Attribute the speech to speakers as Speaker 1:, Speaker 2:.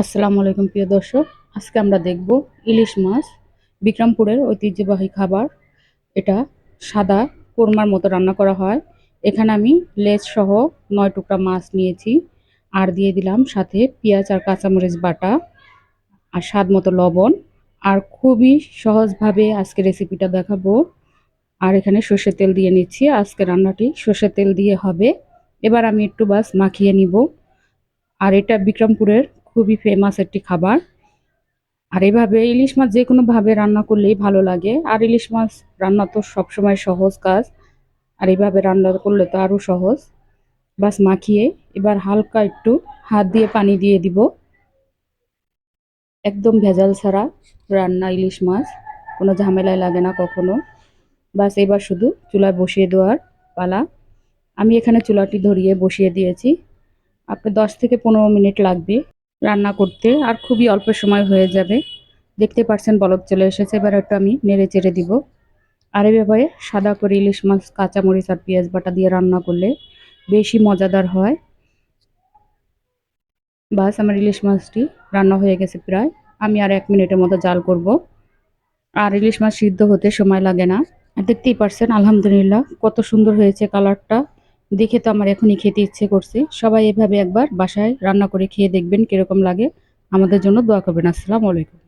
Speaker 1: আসসালামু আলাইকুম, প্রিয় দর্শক। আজকে আমরা দেখব ইলিশ মাছ, বিক্রমপুরের ঐতিহ্যবাহী খাবার। এটা সাদা কোরমার মতো রান্না করা হয়। এখানে আমি লেজ সহ নয় টুকরা মাছ নিয়েছি। আর দিয়ে দিলাম সাথে পেঁয়াজ আর কাঁচামরিচ বাটা আর স্বাদ মতো লবণ। আর খুবই সহজভাবে আজকে রেসিপিটা দেখাবো। আর এখানে সর্ষের তেল দিয়ে নিচ্ছি। আজকে রান্নাটি সর্ষের তেল দিয়ে হবে। এবার আমি একটু বাস মাখিয়ে নিব। আর এটা বিক্রমপুরের খুবই ফেমাস একটি খাবার। আর এভাবে ইলিশ মাছ যে কোনোভাবে রান্না করলেই ভালো লাগে। আর ইলিশ মাছ রান্না তো সবসময় সহজ কাজ। আর এইভাবে রান্না করলে তো আরও সহজ। বাস মাখিয়ে এবার হালকা একটু হাত দিয়ে পানি দিয়ে দিব। একদম ভেজাল ছাড়া রান্না ইলিশ মাছ, কোনো ঝামেলায় লাগে না কখনো। বাস এবার শুধু চুলায় বসিয়ে দেওয়ার পালা। আমি এখানে চুলাটি ধরিয়ে বসিয়ে দিয়েছি। আপনার দশ থেকে পনেরো মিনিট লাগবে। রান্না করতে, আর খুবই অল্প সময় হয়ে যাবে। দেখতে পাচ্ছেন বলক চলে এসেছে, এবার একটু আমি নেড়ে চেড়ে দিব। আর এভাবে সাদা করে ইলিশ মাছ, কাঁচামরিচ আর পেঁয়াজ বাটা দিয়ে রান্না করলে বেশি মজাদার হয়। বাস, আমার ইলিশ মাছটি রান্না হয়ে গেছে প্রায়। আমি আর এক মিনিটের মতো জাল করব। আর ইলিশ মাছ সিদ্ধ হতে সময় লাগে না। দেখতেই পারছেন, আলহামদুলিল্লাহ, কত সুন্দর হয়েছে কালারটা। দেখে তো আমার এখনই খেতে ইচ্ছে করছে। সবাই এভাবে একবার বাসায় রান্না করে খেয়ে দেখবেন কীরকম লাগে। আমাদের জন্য দোয়া করবেন। আসসালামু আলাইকুম।